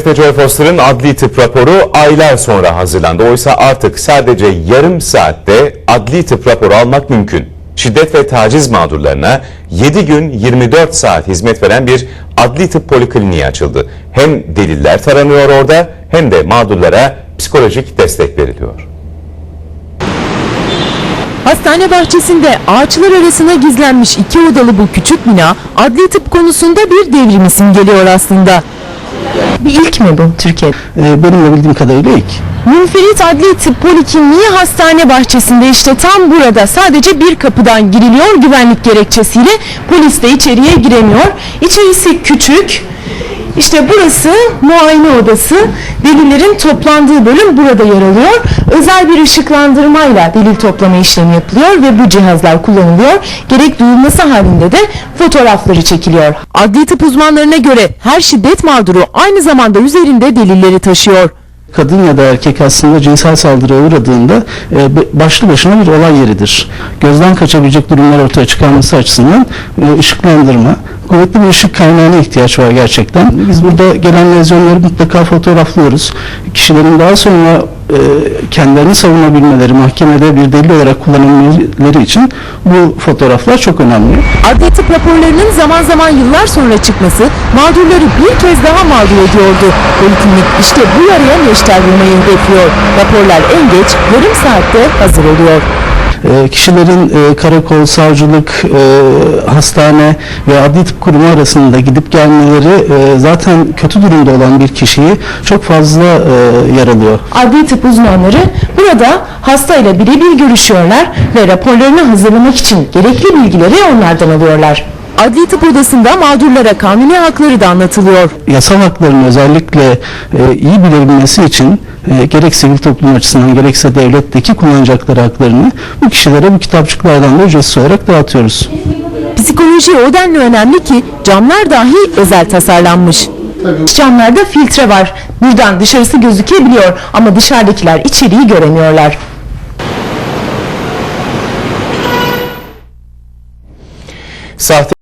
Joy Foster'ın adli tıp raporu aylar sonra hazırlandı. Oysa artık sadece yarım saatte adli tıp raporu almak mümkün. Şiddet ve taciz mağdurlarına 7 gün 24 saat hizmet veren bir adli tıp polikliniği açıldı. Hem deliller taranıyor orada hem de mağdurlara psikolojik destek veriliyor. Hastane bahçesinde ağaçlar arasına gizlenmiş iki odalı bu küçük bina adli tıp konusunda bir devrim simgeliyor aslında. Bir ilk mi bu Türkiye'de? Ee, Benim de bildiğim kadarıyla ilk. Münferit Adli Tıp Polikliniği hastane bahçesinde işte tam burada sadece bir kapıdan giriliyor güvenlik gerekçesiyle polis de içeriye giremiyor. İçerisi küçük. İşte burası muayene odası. Delillerin toplandığı bölüm burada yer alıyor. Özel bir ışıklandırmayla delil toplama işlemi yapılıyor ve bu cihazlar kullanılıyor. Gerek duyulması halinde de fotoğrafları çekiliyor. Adli tıp uzmanlarına göre her şiddet mağduru aynı zamanda üzerinde delilleri taşıyor. Kadın ya da erkek aslında cinsel saldırıya uğradığında e, başlı başına bir olay yeridir. Gözden kaçabilecek durumlar ortaya çıkarması açısından e, ışıklandırma, kuvvetli bir ışık kaynağına ihtiyaç var gerçekten. Biz burada gelen lezyonları mutlaka fotoğraflıyoruz. Kişilerin daha sonra e, kendilerini savunabilmeleri, mahkemede bir delil olarak kullanabilmeleri için bu fotoğraflar çok önemli. Adli tıp raporlarının zaman zaman yıllar sonra çıkması mağdurları bir kez daha mağdur ediyordu. Poliklinik işte bu yarıya neşter vurmayı hedefliyor. Raporlar en geç yarım saatte hazır oluyor. E, kişilerin e, karakol, savcılık, e, hastane ve adli tıp kurumu arasında gidip gelmeleri e, zaten kötü durumda olan bir kişiyi çok fazla yaralıyor. Adli tıp uzmanları burada hastayla birebir görüşüyorlar ve raporlarını hazırlamak için gerekli bilgileri onlardan alıyorlar. Adli tıp odasında mağdurlara kanuni hakları da anlatılıyor. Yasal hakların özellikle e, iyi bilebilmesi için e, gerek sivil toplum açısından gerekse devletteki kullanacakları haklarını bu kişilere bu kitapçıklardan da ücretsiz olarak dağıtıyoruz. Psikoloji o denli önemli ki camlar dahi özel tasarlanmış. Camlarda filtre var. Buradan dışarısı gözükebiliyor ama dışarıdakiler içeriği göremiyorlar. Sahte